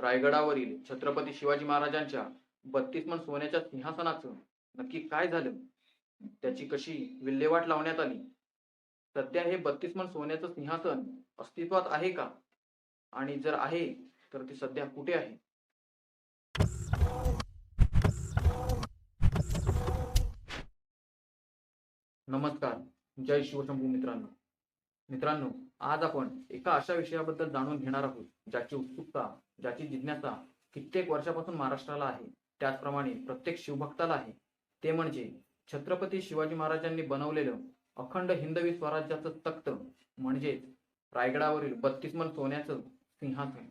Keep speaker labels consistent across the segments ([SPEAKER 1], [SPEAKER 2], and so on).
[SPEAKER 1] रायगडावरील छत्रपती शिवाजी महाराजांच्या बत्तीस मन सोन्याच्या सिंहासनाचं नक्की काय झालं? त्याची कशी विल्हेवाट लावण्यात आली? सध्या हे बत्तीस मन सोन्याचं सिंहासन अस्तित्वात आहे का? आणि जर आहे तर ते सध्या कुठे आहे? नमस्कार. जय शिवशंभू मित्रांनो. मित्रांनो आज आपण एका अशा विषयाबद्दल जाणून घेणार आहोत ज्याची उत्सुकता ज्याची जिज्ञासा कित्येक वर्षापासून महाराष्ट्राला आहे त्याचप्रमाणे प्रत्येक शिवभक्ताला आहे. ते म्हणजे छत्रपती शिवाजी महाराजांनी बनवलेलं अखंड हिंदवी स्वराज्याचं तख्त म्हणजेच रायगडावरील बत्तीस मन सोन्याचं सिंहासन.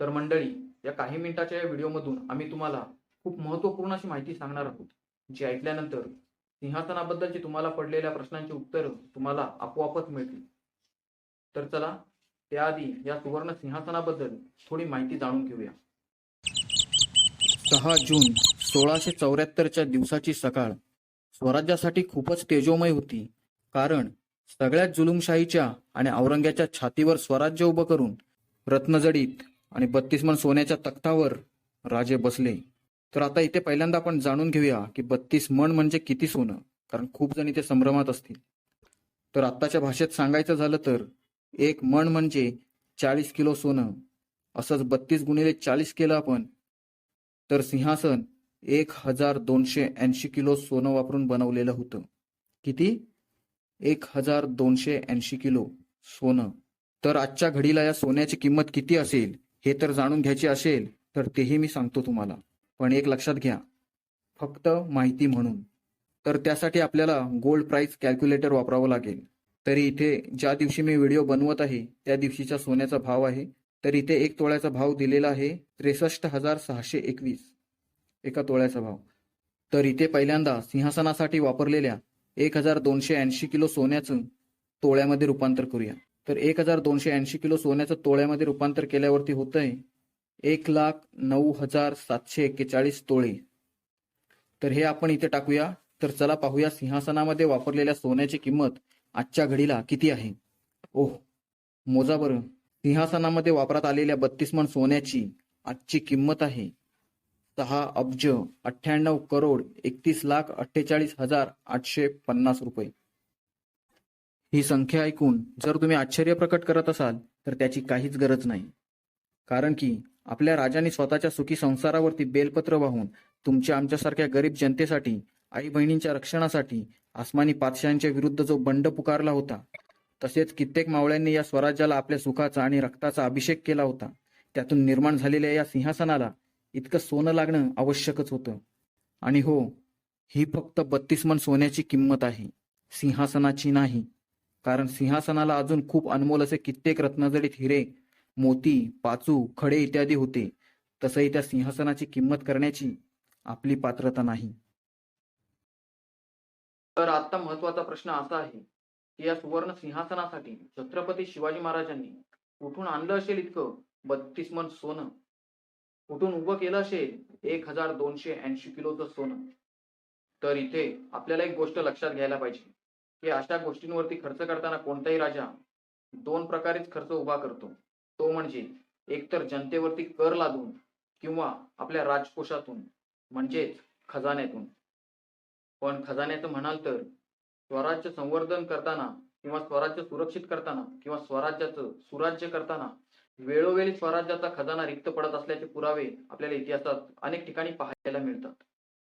[SPEAKER 1] तर मंडळी या काही मिनिटाच्या या व्हिडिओमधून आम्ही तुम्हाला खूप महत्त्वपूर्ण अशी माहिती सांगणार आहोत जी ऐकल्यानंतर सिंहासनाबद्दलची तुम्हाला पडलेल्या प्रश्नांची उत्तरं तुम्हाला आपोआपच मिळतील. तर चला त्याआधी या सुवर्ण सिंहासनाबद्दल थोडी माहिती जाणून घेऊया. सहा जून सोळाशे चौऱ्याहत्तरच्या दिवसाची सकाळ. स्वराज्यासाठी खूपच तेजोमय होती. कारण सगळ्याच जुलुमशाहीच्या आणि औरंग्याच्या छातीवर स्वराज्य उभं करून रत्नजडीत आणि बत्तीस मन सोन्याच्या तख्तावर राजे बसले. तर आता इथे पहिल्यांदा आपण जाणून घेऊया की बत्तीस मन म्हणजे किती सोनं? कारण खूप जण इथे संभ्रमात असतील. तर आत्ताच्या भाषेत सांगायचं झालं तर एक मन म्हणजे चाळीस किलो सोनं. असंच बत्तीस गुणिले चाळीस केलं आपण तर सिंहासन एक हजार दोनशे ऐंशी किलो सोनं वापरून बनवलेलं होतं. किती? एक हजार दोनशे ऐंशी किलो सोनं. तर आजच्या घडीला या सोन्याची किंमत किती असेल हे तर जाणून घ्यायची असेल तर तेही मी सांगतो तुम्हाला. पण एक लक्षात घ्या फक्त माहिती म्हणून. तर त्यासाठी आपल्याला गोल्ड प्राइस कॅल्क्युलेटर वापरावं लागेल. तरी इथे ज्या दिवशी मी व्हिडिओ बनवत आहे त्या दिवशीच्या सोन्याचा भाव आहे. तर इथे एक तोळ्याचा भाव दिलेला आहे त्रेसष्ट हजार सहाशे एकवीस. एका तोळ्याचा भाव. तर इथे पहिल्यांदा सिंहासनासाठी वापरलेल्या एक हजार दोनशे ऐंशी किलो सोन्याचं तोळ्यामध्ये रूपांतर करूया. तर एक हजार दोनशे ऐंशी किलो सोन्याचं तोळ्यामध्ये रूपांतर केल्यावरती होतंय एक लाख नऊ हजार सातशे एक्केचाळीस तोळे. तर हे आपण इथे टाकूया. तर चला पाहूया सिंहासनामध्ये वापरलेल्या सोन्याची किंमत आजच्या घडीला किती आहे? ओह मोजा बरं. सिंहासनामध्ये वापरात आलेल्या बत्तीस मन सोन्याची आजची किंमत आहे. सहा अब्ज अठ्ठ्याण्णव करोड एकतीस लाख अठ्ठेचाळीस हजार आठशे पन्नास रुपये. ही संख्या ऐकून जर तुम्ही आश्चर्य प्रकट करत असाल तर त्याची काहीच गरज नाही. कारण की आपल्या राजांनी स्वतःच्या सुखी संसारावरती बेलपत्र वाहून तुमच्या आमच्यासारख्या गरीब जनतेसाठी आई बहिणींच्या रक्षणासाठी आसमानी पातशांच्या विरुद्ध जो बंड पुकारला होता तसेच कित्येक मावळ्यांनी या स्वराज्याला आपल्या सुखाचा आणि रक्ताचा अभिषेक केला होता त्यातून निर्माण झालेल्या या सिंहासनाला इतकं सोनं लागणं आवश्यकच होतं. आणि हो ही फक्त बत्तीस मन सोन्याची किंमत आहे सिंहासनाची नाही कारण सिंहासनाला अजून खूप अनमोल असे कित्येक रत्नजडीत हिरे मोती पाचू खडे इत्यादी होते तसंही त्या सिंहासनाची किंमत करण्याची आपली पात्रता नाही. तर आता महत्त्वाचा प्रश्न असा आहे की या सुवर्ण सिंहासनासाठी छत्रपती शिवाजी महाराजांनी कुठून आणलं असेल इतकं? बत्तीस मन सोनं. कुठून उभं केलं असेल? एक हजार दोनशे ऐंशी किलोचं सोनं. तर इथे आपल्याला एक गोष्ट लक्षात घ्यायला पाहिजे की अशा गोष्टींवरती खर्च करताना कोणताही राजा दोन प्रकारेच खर्च उभा करतो. तो म्हणजे एकतर जनतेवरती कर लादून किंवा आपल्या राजकोषातून म्हणजेच खजान्यातून. पण खजान्याचं म्हणाल तर स्वराज्य संवर्धन करताना किंवा स्वराज्य सुरक्षित करताना किंवा स्वराज्याचं सुराज्य करताना वेळोवेळी स्वराज्याचा खजाना रिक्त पडत असल्याचे पुरावे आपल्याला इतिहासात अनेक ठिकाणी पाहायला मिळतात.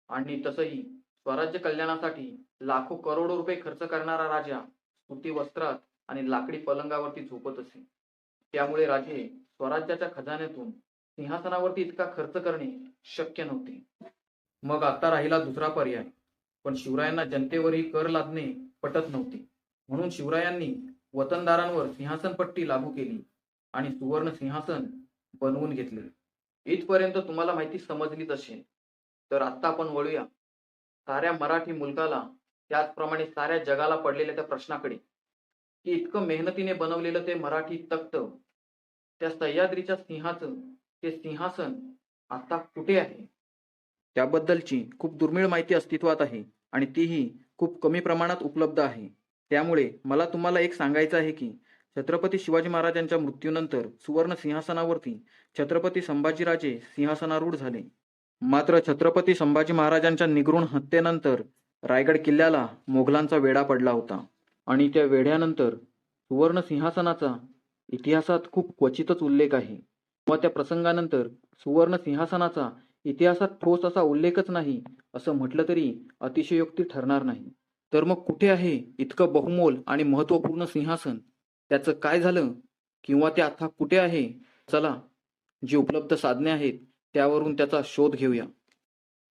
[SPEAKER 1] आणि तसंही स्वराज्य कल्याणासाठी लाखो करोडो रुपये खर्च करणारा राजा सुती वस्त्रात आणि लाकडी पलंगावरती झोपत असे. त्यामुळे राजे स्वराज्याच्या खजान्यातून सिंहासनावरती इतका खर्च करणे शक्य नव्हते. मग आता राहिला दुसरा पर्याय. पण शिवरायांना जनतेवरही कर लादणे पटत नव्हते. म्हणून शिवरायांनी वतनदारांवर सिंहासन पट्टी लागू केली आणि सुवर्ण सिंहासन बनवून घेतले. इथपर्यंत तुम्हाला माहिती समजलीच असेल. तर आता आपण वळूया. साऱ्या मराठी मुलकाला त्याचप्रमाणे साऱ्या जगाला पडलेल्या त्या प्रश्नाकडे. की इतकं मेहनतीने बनवलेलं ते मराठी तख्त त्या सह्याद्रीच्या सिंहाचं ते सिंहासन आता कुठे आहे? त्याबद्दलची खूप दुर्मिळ माहिती अस्तित्वात आहे आणि तीही खूप कमी प्रमाणात उपलब्ध आहे. त्यामुळे मला तुम्हाला एक सांगायचं आहे की छत्रपती शिवाजी महाराजांच्या मृत्यूनंतर सुवर्ण सिंहासनावरती छत्रपती संभाजीराजे सिंहासनारूढ झाले. मात्र छत्रपती संभाजी महाराजांच्या निगृण हत्येनंतर रायगड किल्ल्याला मोगलांचा वेढा पडला होता आणि त्या वेढ्यानंतर सुवर्ण सिंहासनाचा इतिहासात खूप क्वचितच उल्लेख आहे. व त्या प्रसंगानंतर सुवर्ण सिंहासनाचा इतिहासात ठोस असा उल्लेखच नाही असं म्हटलं तरी अतिशयोक्ती ठरणार नाही. तर मग कुठे आहे इतकं बहुमोल आणि महत्त्वपूर्ण सिंहासन? त्याचं काय झालं? किंवा ते आता कुठे आहे? चला जी उपलब्ध साधने आहेत त्यावरून त्याचा शोध घेऊया.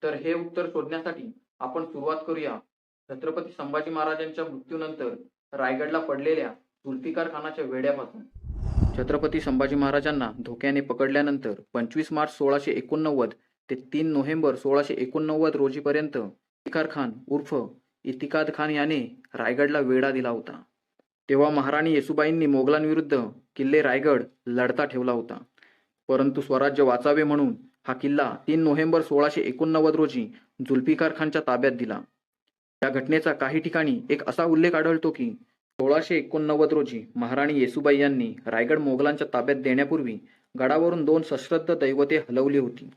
[SPEAKER 1] तर हे उत्तर शोधण्यासाठी आपण सुरुवात करूया. छत्रपती संभाजी महाराजांच्या मृत्यूनंतर रायगडला पडलेल्या जुल्फिकार खानाच्या वेड्यापासून. छत्रपती संभाजी महाराजांना धोक्याने पकडल्यानंतर पंचवीस मार्च सोळाशे एकोणनव्वद ते तीन नोव्हेंबर सोळाशे एकोणनव्वद रोजीपर्यंत जुल्फिकार खान उर्फ इतिकाद खान याने रायगडला वेढा दिला होता. तेव्हा महाराणी येसुबाईंनी मोगलांविरुद्ध किल्ले रायगड लढता ठेवला होता. परंतु स्वराज्य वाचावे म्हणून हा किल्ला तीन नोव्हेंबर सोळाशे एकोणनव्वद रोजी जुल्फिकार खानच्या ताब्यात दिला. या घटनेचा काही ठिकाणी एक असा उल्लेख आढळतो की सोळाशे एकोणनव्वद रोजी महाराणी येसुबाई यांनी रायगड मोगलांच्या ताब्यात देण्यापूर्वी गडावरून दोन सश्रद्ध दैवते हलवली होती.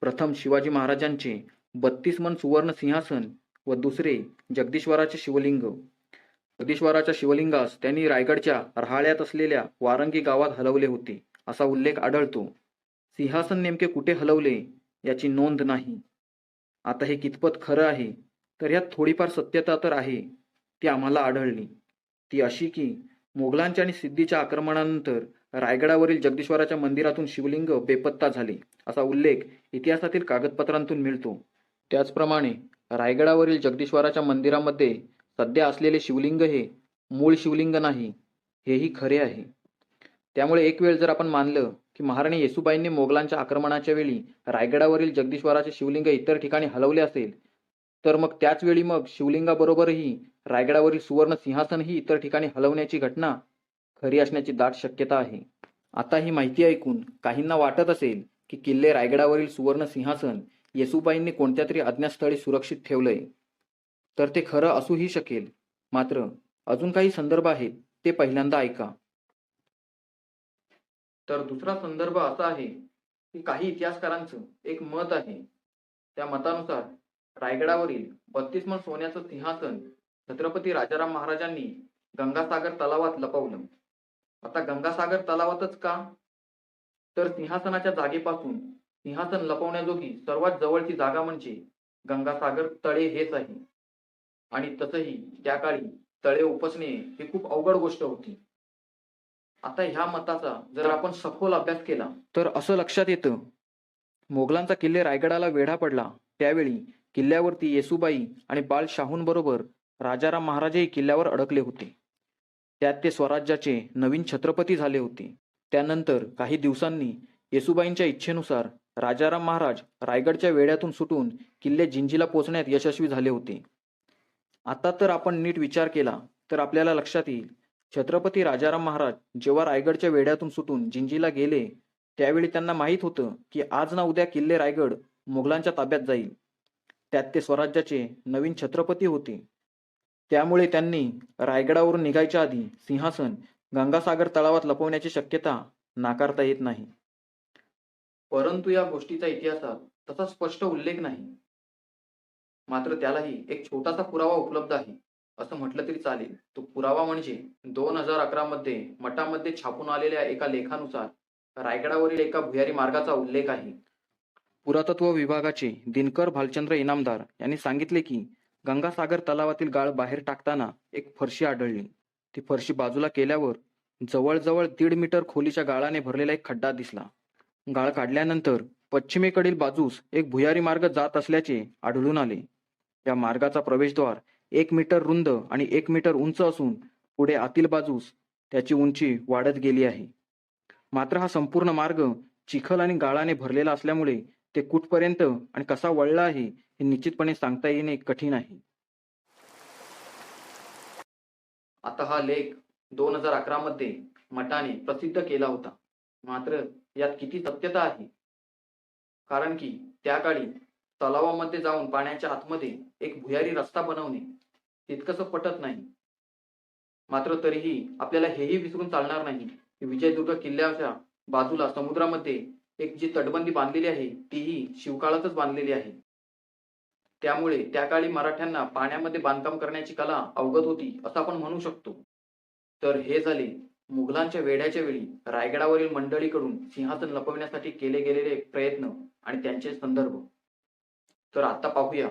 [SPEAKER 1] प्रथम शिवाजी महाराजांचे बत्तीस मन सुवर्ण सिंहासन व दुसरे जगदीश्वराचे शिवलिंग. जगदीश्वराच्या शिवलिंगास त्यांनी रायगडच्या रहाळ्यात असलेल्या वारंगी गावात हलवले होते असा उल्लेख आढळतो. सिंहासन नेमके कुठे हलवले याची नोंद नाही. आता हे कितपत खरं आहे? तर यात थोडीफार सत्यता तर आहे ती आम्हाला आढळली. ती अशी की मोगलांच्या आणि सिद्धीच्या आक्रमणानंतर रायगडावरील जगदीश्वराच्या मंदिरातून शिवलिंग बेपत्ता झाले असा उल्लेख इतिहासातील कागदपत्रांतून मिळतो. त्याचप्रमाणे रायगडावरील जगदीश्वराच्या मंदिरामध्ये सध्या असलेले शिवलिंग हे मूळ शिवलिंग नाही हेही खरे आहे. त्यामुळे एक वेळ जर आपण मानलं की महाराणी येसुबाईंनी मोगलांच्या आक्रमणाच्या वेळी रायगडावरील जगदीश्वराचे शिवलिंग इतर ठिकाणी हलवले असेल तर मग त्याच वेळी मग शिवलिंगाबरोबरही रायगडावरील सुवर्ण सिंहासनही इतर ठिकाणी हलवण्याची घटना खरी असण्याची दाट शक्यता आहे. आता ही माहिती ऐकून काहींना वाटत असेल की किल्ले रायगडावरील सुवर्ण सिंहासन येसुबाईंनी कोणत्या तरी अज्ञातस्थळी सुरक्षित ठेवलंय. तर ते खरं असूही शकेल. मात्र अजून काही संदर्भ आहेत ते पहिल्यांदा ऐका. तर दुसरा संदर्भ असा आहे की काही इतिहासकारांचं एक मत आहे. त्या मतानुसार रायगडावरील बत्तीस मन सोन्याचं सिंहासन छत्रपती राजाराम महाराजांनी गंगासागर तलावात लपवलं. आता गंगासागर तलावातच का? तर सिंहासनाच्या जागेपासून सिंहासन लपवण्याजोगी सर्वात जवळची जागा म्हणजे गंगासागर तळे हेच आहे. आणि तसही त्या काळी तळे उपसणे ही खूप अवघड गोष्ट होती. आता ह्या मताचा जर आपण सखोल अभ्यास केला तर असं लक्षात येतं. मोगलांचा किल्ले रायगडाला वेढा पडला. त्यावेळी किल्ल्यावरती येसुबाई आणि बाळ शाहूंबरोबर राजाराम महाराजही किल्ल्यावर अडकले होते. त्यात ते स्वराज्याचे नवीन छत्रपती झाले होते. त्यानंतर काही दिवसांनी येसुबाईंच्या इच्छेनुसार राजाराम महाराज रायगडच्या वेढ्यातून सुटून किल्ले जिंजीला पोचण्यात यशस्वी झाले होते. आता तर आपण नीट विचार केला तर आपल्याला लक्षात येईल छत्रपती राजाराम महाराज जेव्हा रायगडच्या वेढ्यातून सुटून जिंजीला गेले त्यावेळी त्यांना माहीत होतं की आज ना उद्या किल्ले रायगड मुघलांच्या ताब्यात जाईल. त्यात ते स्वराज्याचे नवीन छत्रपती होते. त्यामुळे त्यांनी रायगडावरून निघायच्या आधी सिंहासन गंगासागर तळावात लपवण्याची शक्यता नाकारता येत नाही. परंतु या गोष्टीचा इतिहासात तसा स्पष्ट उल्लेख नाही. मात्र त्यालाही एक छोटासा पुरावा उपलब्ध आहे असं म्हटलं तरी चालेल. तो पुरावा म्हणजे दोन हजार अकरा मध्ये मठामध्ये छापून आलेल्या एका लेखानुसार रायगडावरील एका भुयारी मार्गाचा उल्लेख आहे. पुरातत्व विभागाचे दिनकर भालचंद्र इनामदार यांनी सांगितले की गंगासागर तलावातील गाळ बाहेर टाकताना एक फरशी आढळली. ती फरशी बाजूला केल्यावर जवळजवळ दीड मीटर खोलीच्या गाळाने भरलेला एक खड्डा दिसला. गाळ काढल्यानंतर पश्चिमेकडील बाजूस एक भुयारी मार्ग जात असल्याचे आढळून आले. या मार्गाचा प्रवेशद्वार एक मीटर रुंद आणि एक मीटर उंच असून पुढे आतील बाजूस त्याची उंची वाढत गेली आहे. मात्र हा संपूर्ण मार्ग चिखल आणि गाळाने भरलेला असल्यामुळे ते कुठपर्यंत आणि कसा वळला आहे हे निश्चितपणे सांगता येणे कठीण आहे. आता हा लेख दोन हजार अकरा मध्ये मठाने प्रसिद्ध केला होता. मात्र यात किती सत्यता आहे? कारण की त्या काळी तलावामध्ये जाऊन पाण्याच्या आतमध्ये एक भुयारी रस्ता बनवणे तितकंसं पटत नाही. मात्र तरीही आपल्याला हेही विसरून चालणार नाही की विजयदुर्ग किल्ल्याच्या बाजूला समुद्रामध्ये एक जी तटबंदी बांधलेली आहे तीही शिवकाळातच बांधलेली आहे. त्यामुळे त्या काळी मराठ्यांना पाण्यामध्ये बांधकाम करण्याची कला अवगत होती असं आपण म्हणू शकतो. तर हे झाले मुघलांच्या वेढ्याच्या वेळी रायगडावरील मंडळीकडून सिंहासन लपविण्यासाठी केले गेलेले प्रयत्न आणि त्यांचे संदर्भ. तर आता पाहूया.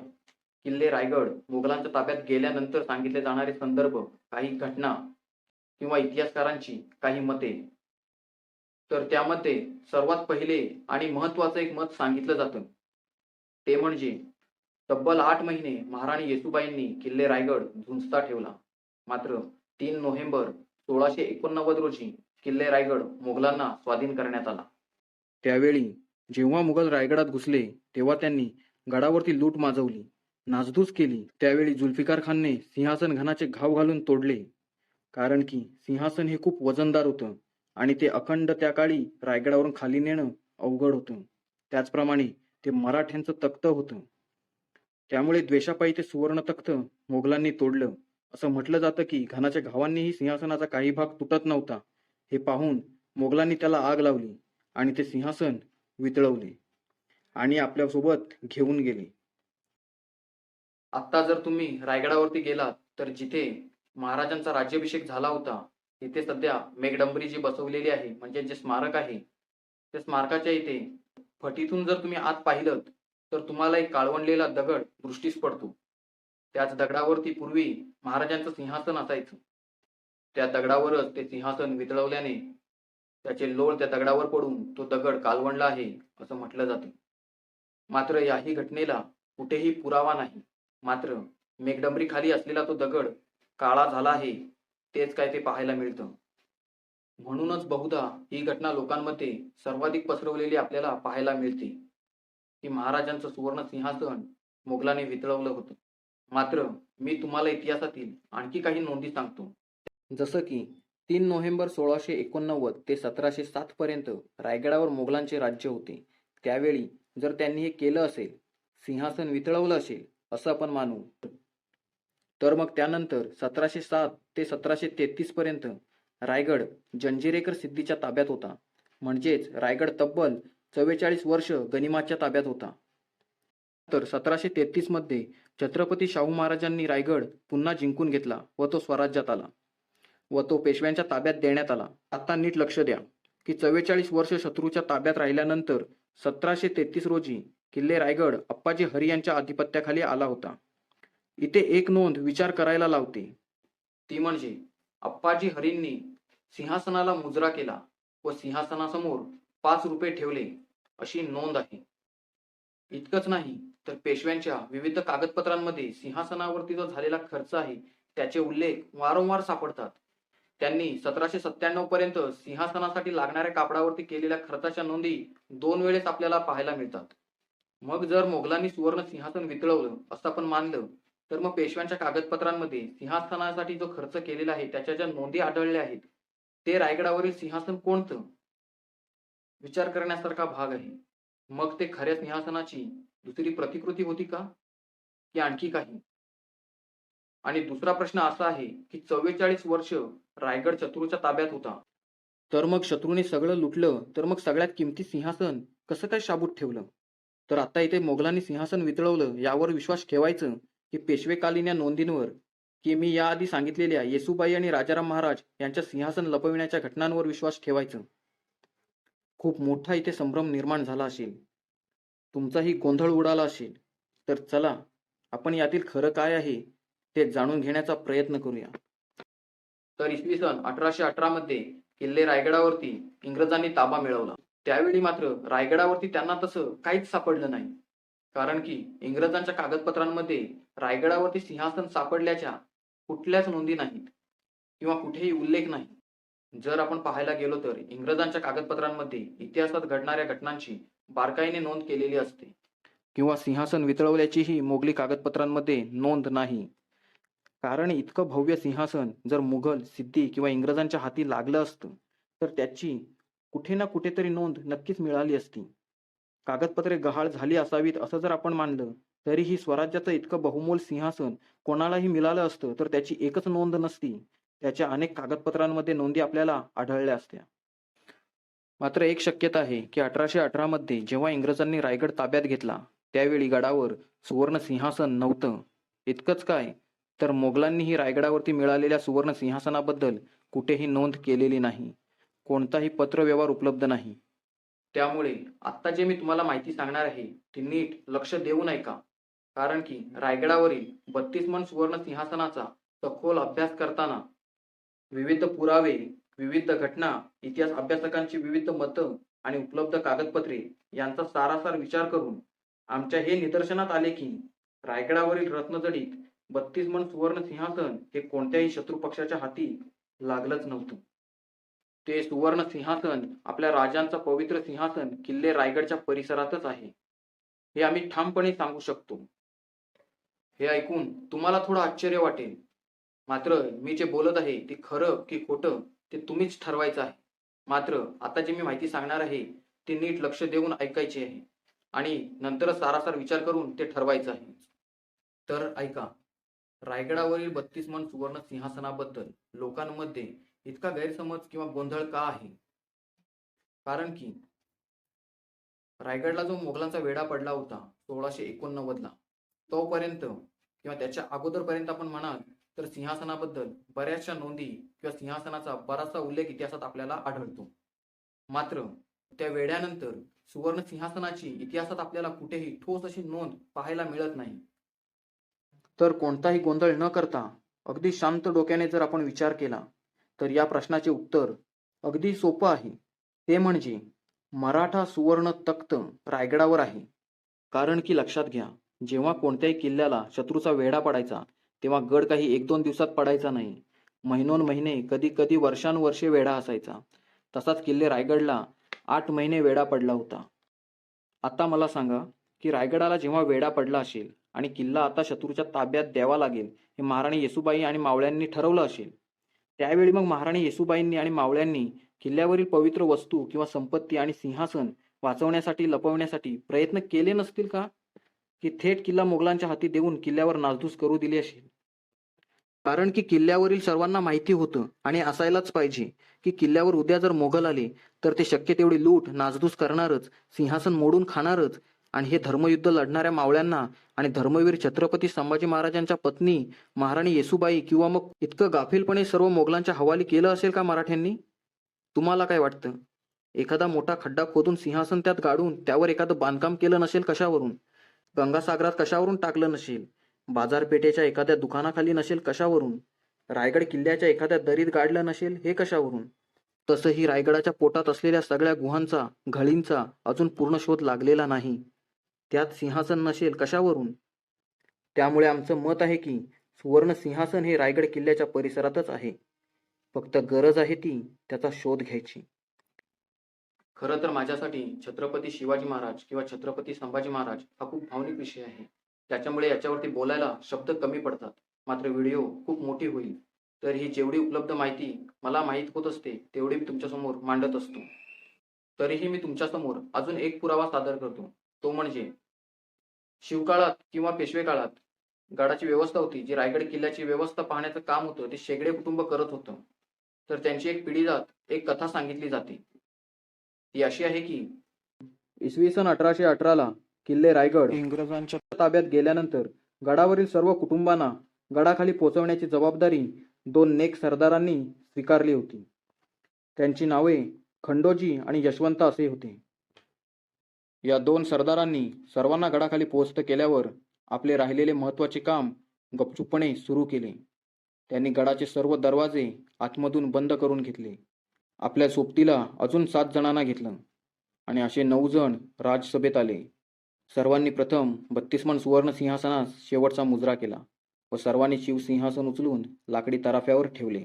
[SPEAKER 1] किल्ले रायगड मुघलांच्या ताब्यात गेल्यानंतर सांगितले जाणारे संदर्भ काही घटना किंवा इतिहासकारांची काही मते. तर त्यामध्ये सर्वात पहिले आणि महत्वाचं एक मत सांगितलं जातं. ते म्हणजे तब्बल आठ महिने महाराणी येसुबाईंनी किल्ले रायगड झुंजता ठेवला. मात्र तीन नोव्हेंबर सोळाशे एकोणनव्वद रोजी किल्ले रायगड मुघलांना स्वाधीन करण्यात आला. त्यावेळी जेव्हा मुघल रायगडात घुसले तेव्हा त्यांनी गडावरती लूट माजवली. नासधूस केली. त्यावेळी जुल्फिकार खानने सिंहासन घनाचे घाव घालून तोडले. कारण की सिंहासन हे खूप वजनदार होतं. आणि ते अखंड त्या काळी रायगडावरून खाली नेणं अवघड होतं. त्याचप्रमाणे ते मराठ्यांचं तख्त होतं. त्यामुळे द्वेषापायी ते सुवर्ण तख्त मोगलांनी तोडलं. असं म्हटलं जातं की घनाच्या घावांनीही सिंहासनाचा काही भाग तुटत नव्हता. हे पाहून मोगलांनी त्याला आग लावली आणि ते सिंहासन वितळवले आणि आपल्यासोबत घेऊन गेले. आता जर तुम्ही रायगडावरती गेलात तर जिथे महाराजांचा राज्याभिषेक झाला होता इथे सध्या मेघडंबरी जी बसवलेली आहे. म्हणजे जे स्मारक आहे त्या स्मारकाच्या इथे फटीतून जर तुम्ही आत पाहिलं तर तुम्हाला एक काळवंडलेला दगड दृष्टीस पडतो. त्याच दगडावरती पूर्वी महाराजांचं सिंहासन असायचं. त्या दगडावरच ते सिंहासन वितळवल्याने त्याचे लोळ त्या दगडावर पडून तो दगड कालवणला आहे असं म्हटलं जातं. मात्र याही घटनेला कुठेही पुरावा नाही. मात्र मेघडंबरी खाली असलेला तो दगड काळा झाला आहे तेच काय ते पाहायला मिळतं. म्हणूनच बहुधा ही घटना लोकांमध्ये सर्वाधिक पसरवलेली आपल्याला पाहायला मिळते. की महाराजांचं सुवर्ण सिंहासन मोगलाने वितळवलं होतं. मात्र मी तुम्हाला इतिहासातील आणखी काही नोंदी सांगतो. जसं की तीन नोव्हेंबर सोळाशे एकोणनव्वद ते सतराशे सात पर्यंत रायगडावर मोगलांचे राज्य होते. त्यावेळी जर त्यांनी हे केलं असेल सिंहासन वितळवलं असेल असं आपण मानू. तर मग त्यानंतर सतराशे सात ते सतराशे तेहतीस पर्यंत रायगड जंजिरेकर सिद्धीच्या ताब्यात होता. म्हणजेच रायगड तब्बल चव्वेचाळीस वर्ष गनिमाच्या ताब्यात होता. तर सतराशे तेहतीसमध्ये छत्रपती शाहू महाराजांनी रायगड पुन्हा जिंकून घेतला व तो स्वराज्यात आला व तो पेशव्यांच्या ताब्यात देण्यात आला. आता नीट लक्ष द्या की चव्वेचाळीस वर्ष शत्रूच्या ताब्यात राहिल्यानंतर सतराशे तेहतीस रोजी किल्ले रायगड अप्पाजी हरी यांच्या आधिपत्याखाली आला होता. इथे एक नोंद विचार करायला लावते. ती म्हणजे अप्पाजी हरींनी सिंहासनाला मुजरा केला व सिंहासनासमोर पाच रुपये ठेवले अशी नोंद आहे. इतकंच नाही तर पेशव्यांच्या विविध कागदपत्रांमध्ये सिंहासनावरती जो झालेला खर्च आहे त्याचे उल्लेख वारंवार सापडतात. त्यांनी सतराशे सत्त्याण्णव पर्यंत सिंहासनासाठी लागणाऱ्या कापडावरती केलेल्या खर्चाच्या नोंदी दोन वेळेस आपल्याला पाहायला मिळतात. मग जर मोगलांनी सुवर्ण सिंहासन वितळवलं असं आपण मानलं तर मग पेशव्यांच्या कागदपत्रांमध्ये सिंहासनासाठी जो खर्च केलेला आहे त्याच्या ज्या नोंदी आढळल्या आहेत ते रायगडावरील सिंहासन कोणतं? विचार करण्यासारखा भाग आहे. मग ते खऱ्या सिंहासनाची दुसरी प्रतिकृती होती का? की आणखी काही? आणि दुसरा प्रश्न असा आहे की चव्वेचाळीस वर्ष रायगड शत्रूच्या ताब्यात होता. तर मग शत्रूने सगळं लुटलं तर मग सगळ्यात किमती सिंहासन कसं काय शाबूत ठेवलं? तर आता इथे मोगलांनी सिंहासन वितळवलं यावर विश्वास ठेवायचं की पेशवेकालीन या नोंदींवर की मी याआधी सांगितलेल्या येसुबाई आणि राजाराम महाराज यांच्या सिंहासन लपविण्याच्या घटनांवर विश्वास ठेवायचं. खूप मोठा इथे संभ्रम निर्माण झाला असेल. तुमचाही गोंधळ उडाला असेल. तर चला आपण यातील खरं काय आहे ते जाणून घेण्याचा प्रयत्न करूया. तर इसवी सन अठराशे अठरा मध्ये किल्ले रायगडावरती इंग्रजांनी ताबा मिळवला. त्यावेळी मात्र रायगडावरती त्यांना तसं काहीच सापडलं नाही. कारण की इंग्रजांच्या कागदपत्रांमध्ये रायगडावरती सिंहासन सापडल्याच्या कुठल्याच नोंदी नाहीत किंवा कुठेही उल्लेख नाही. जर आपण पाहायला गेलो तर इंग्रजांच्या कागदपत्रांमध्ये इतिहासात घडणाऱ्या घटनांची बारकाईने नोंद केलेली असते. किंवा सिंहासन वितळवल्याचीही मोगली कागदपत्रांमध्ये नोंद नाही. कारण इतकं भव्य सिंहासन जर मुघल सिद्धी किंवा इंग्रजांच्या हाती लागलं असतं तर त्याची कुठे ना कुठेतरी नोंद नक्कीच मिळाली असती. कागदपत्रे गहाळ झाली असावीत असं जर आपण मानलं तरीही स्वराज्याचं इतकं बहुमोल सिंहासन कोणालाही मिळालं असतं तर त्याची एकच नोंद नसती. त्याच्या अनेक कागदपत्रांमध्ये नोंदी आपल्याला आढळल्या असत्या. मात्र एक शक्यता आहे की अठराशे अठरा मध्ये जेव्हा इंग्रजांनी रायगड ताब्यात घेतला त्यावेळी गडावर सुवर्ण सिंहासन नव्हतं. इतकंच काय? तर मोगलांनीही रायगडावरती मिळालेल्या सुवर्ण सिंहासनाबद्दल कुठेही नोंद केलेली नाही. कोणताही पत्रव्यवहार उपलब्ध नाही. त्यामुळे आत्ता जे मी तुम्हाला माहिती सांगणार आहे ती नीट लक्ष देऊन ऐका कारण की रायगडावरील बत्तीस मन सुवर्ण सिंहासनाचा सखोल अभ्यास करताना विविध पुरावे विविध घटना इतिहास अभ्यासकांची विविध मतं आणि उपलब्ध कागदपत्रे यांचा सारासार विचार करून आमच्या हे निदर्शनात आले की रायगडावरील रत्नजडीत बत्तीस मन सुवर्ण सिंहासन हे कोणत्याही शत्रू पक्षाच्या हाती लागलंच नव्हतं. ते सुवर्ण सिंहासन आपल्या राजांचा पवित्र सिंहासन किल्ले रायगडच्या परिसरातच आहे. हे आम्ही ठामपणे सांगू शकतो. हे ऐकून तुम्हाला थोडं आश्चर्य वाटेल. मात्र मी जे बोलत आहे ते खरं की खोटं ते तुम्हीच ठरवायचं आहे. मात्र आता जे मी माहिती सांगणार आहे ते नीट लक्ष देऊन ऐकायचे आहे. आणि नंतरच सारासार विचार करून ते ठरवायचं आहे. तर ऐका. रायगडावरील बत्तीस मन सुवर्ण सिंहासनाबद्दल लोकांमध्ये इतका गैरसमज किंवा गोंधळ का आहे? कारण की रायगडला जो मोगलांचा वेढा पडला होता सोळाशे एकोणनव्वदला तोपर्यंत किंवा त्याच्या अगोदरपर्यंत आपण म्हणाल तर सिंहासनाबद्दल बऱ्याचशा नोंदी किंवा सिंहासनाचा बराचसा उल्लेख इतिहासात आपल्याला आढळतो. मात्र त्या वेढ्यानंतर सुवर्ण सिंहासनाची इतिहासात आपल्याला कुठेही ठोस अशी नोंद पाहायला मिळत नाही. तर कोणताही गोंधळ न करता अगदी शांत डोक्याने जर आपण विचार केला तर या प्रश्नाचे उत्तर अगदी सोपं आहे. ते म्हणजे मराठा सुवर्ण तख्त रायगडावर आहे. कारण की लक्षात घ्या जेव्हा कोणत्याही किल्ल्याला शत्रूचा वेढा पडायचा तेव्हा गड काही एक दोन दिवसात पडायचा नाही. महिनोन महिने कधी कधी वर्षानुवर्षे वेढा असायचा. तसाच किल्ले रायगडला आठ महिने वेढा पडला होता. आता मला सांगा की रायगडाला जेव्हा वेढा पडला असेल आणि किल्ला आता शत्रूच्या ताब्यात द्यावा लागेल हे महाराणी येसुबाई आणि मावळ्यांनी ठरवलं असेल त्यावेळी मग महाराणी येसुबाईंनी आणि मावळ्यांनी किल्ल्यावरील पवित्र वस्तू किंवा संपत्ती आणि सिंहासन वाचवण्यासाठी लपवण्यासाठी प्रयत्न केले नसतील का? की थेट किल्ला मोगलांच्या हाती देऊन किल्ल्यावर नासधूस करू दिली असेल? कारण की किल्ल्यावरील सर्वांना माहिती होतं आणि असायलाच पाहिजे की किल्ल्यावर उद्या जर मोगल आले तर ते शक्य तेवढी लूट नासधूस करणारच सिंहासन मोडून खाणारच आणि हे धर्मयुद्ध लढणाऱ्या मावळ्यांना आणि धर्मवीर छत्रपती संभाजी महाराजांच्या पत्नी महाराणी येसुबाई किंवा मग इतकं गाफीलपणे सर्व मोगलांच्या हवाली केलं असेल का मराठ्यांनी? तुम्हाला काय वाटतं? एखादा मोठा खड्डा खोदून सिंहासन त्यात गाडून त्यावर एखादं बांधकाम केलं नसेल कशावरून? गंगासागरात कशावरून टाकलं नसेल? बाजारपेठेच्या एखाद्या दुकानाखाली नसेल कशावरून? रायगड किल्ल्याच्या एखाद्या दरीत गाडलं नसेल हे कशावरून? तसंही रायगडाच्या पोटात असलेल्या सगळ्या गुहांचा घळींचा अजून पूर्ण शोध लागलेला नाही. त्यात सिंहासन नसेल कशावरून? त्यामुळे आमचं मत आहे की सुवर्ण सिंहासन हे रायगड किल्ल्याच्या परिसरातच आहे. फक्त गरज आहे ती त्याचा शोध घ्यायची. खरं तर माझ्यासाठी छत्रपती शिवाजी महाराज किंवा छत्रपती संभाजी महाराज हा खूप भावनिक विषय आहे. त्याच्यामुळे याच्यावरती बोलायला शब्द कमी पडतात. मात्र व्हिडिओ खूप मोठी होईल. तर ही जेवढी उपलब्ध माहिती मला माहीत होत असते तेवढी मी तुमच्यासमोर मांडत असतो. तरीही मी तुमच्यासमोर अजून एक पुरावा सादर करतो. तो म्हणजे शिवकाळात किंवा पेशवे काळात गडाची व्यवस्था होती जी रायगड किल्ल्याची व्यवस्था पाहण्याचं काम होतं ते शेगडे कुटुंब करत होतं. तर त्यांची एक पिढी जात एक कथा सांगितली जाते. ती अशी आहे की इसवी सन अठराशे अठराला किल्ले रायगड इंग्रजांच्या ताब्यात गेल्यानंतर गडावरील सर्व कुटुंबांना गडाखाली पोहोचवण्याची जबाबदारी दोन नेक सरदारांनी स्वीकारली होती. त्यांची नावे खंडोजी आणि यशवंत असे होते. या दोन सरदारांनी सर्वांना गडाखाली पोहोचत केल्यावर आपले राहिलेले महत्त्वाचे काम गपचूपपणे सुरू केले. त्यांनी गडाचे सर्व दरवाजे आतमधून बंद करून घेतले. आपल्या सोबतीला अजून सात जणांना घेतलं आणि असे नऊ जण राजसभेत आले. सर्वांनी प्रथम बत्तीस मन सुवर्ण सिंहासनास शेवटचा मुजरा केला व सर्वांनी शिवसिंहासन उचलून लाकडी तराफ्यावर ठेवले.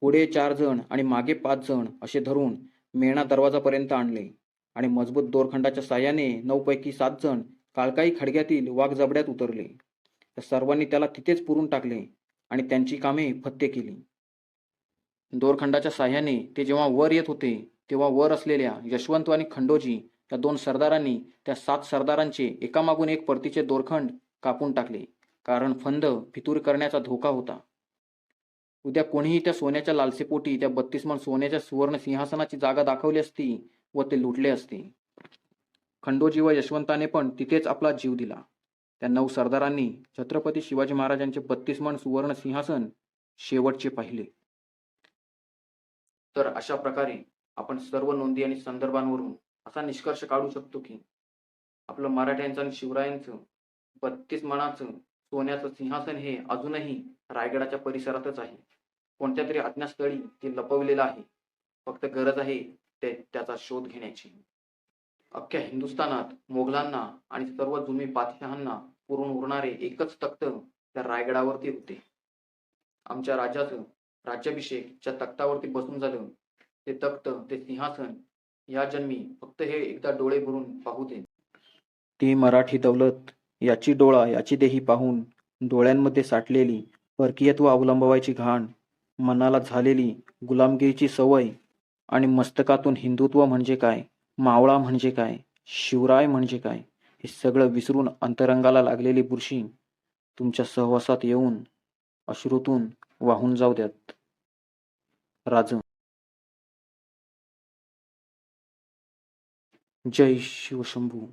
[SPEAKER 1] पुढे चार जण आणि मागे पाच जण असे धरून मेणा दरवाजापर्यंत आणले. आणि मजबूत दोरखंडाच्या साह्याने नऊपैकी सात जण काळकाई खडग्यातील वाघ जबड्यात उतरले. त्या सर्वांनी त्याला तिथेच पुरून टाकले आणि त्यांची कामे फत्ते केली. दोरखंडाच्या साह्याने ते जेव्हा वर येत होते तेव्हा वर असलेल्या यशवंत आणि खंडोजी या दोन सरदारांनी त्या सात सरदारांचे एकामागून एक परतीचे दोरखंड कापून टाकले कारण फंद फितूर करण्याचा धोका होता. उद्या कोणीही त्या सोन्याच्या लालसेपोटी त्या बत्तीस मन सोन्याच्या सुवर्ण सिंहासनाची जागा दाखवली असती व ते लुटले असते. खंडोजी व यशवंताने पण तिथेच आपला जीव दिला. त्या नऊ सरदारांनी छत्रपती शिवाजी महाराजांचे बत्तीस मन सुवर्ण सिंहासन शेवटचे पाहिले. तर अशा प्रकारे आपण सर्व नोंदी आणि संदर्भांवरून असा निष्कर्ष काढू शकतो की आपलं मराठ्यांचं आणि शिवरायांचं बत्तीस मनाचं सोन्याचं सिंहासन हे अजूनही रायगडाच्या परिसरातच आहे. कोणत्या तरी अज्ञास्थळी ते लपवलेलं आहे. फक्त गरज आहे ते त्याचा शोध घेण्याची. अख्ख्या हिंदुस्थानात मोगलांना आणि सर्व जुलमी बादशहांना पुरून उरणारे एकच तख्त त्या रायगडावरती होते. आमच्या राजाचं राज्याभिषेकच्या तख्तावरती बसून झालं. ते तख्त ते सिंहासन या जन्मी फक्त हे एकदा डोळे भरून पाहू दे. ती मराठी दौलत याची डोळा याची देही पाहून डोळ्यांमध्ये साठलेली परकीयत्व अवलंबवायची घाण मनाला झालेली गुलामगिरीची सवय आणि मस्तकातून हिंदुत्व म्हणजे काय? मावळा म्हणजे काय? शिवराय म्हणजे काय? हे सगळं विसरून अंतरंगाला लागलेली बुरशी तुमच्या सहवासात येऊन अश्रूतून वाहून जाऊ द्यात. राज जय शिवशंभू.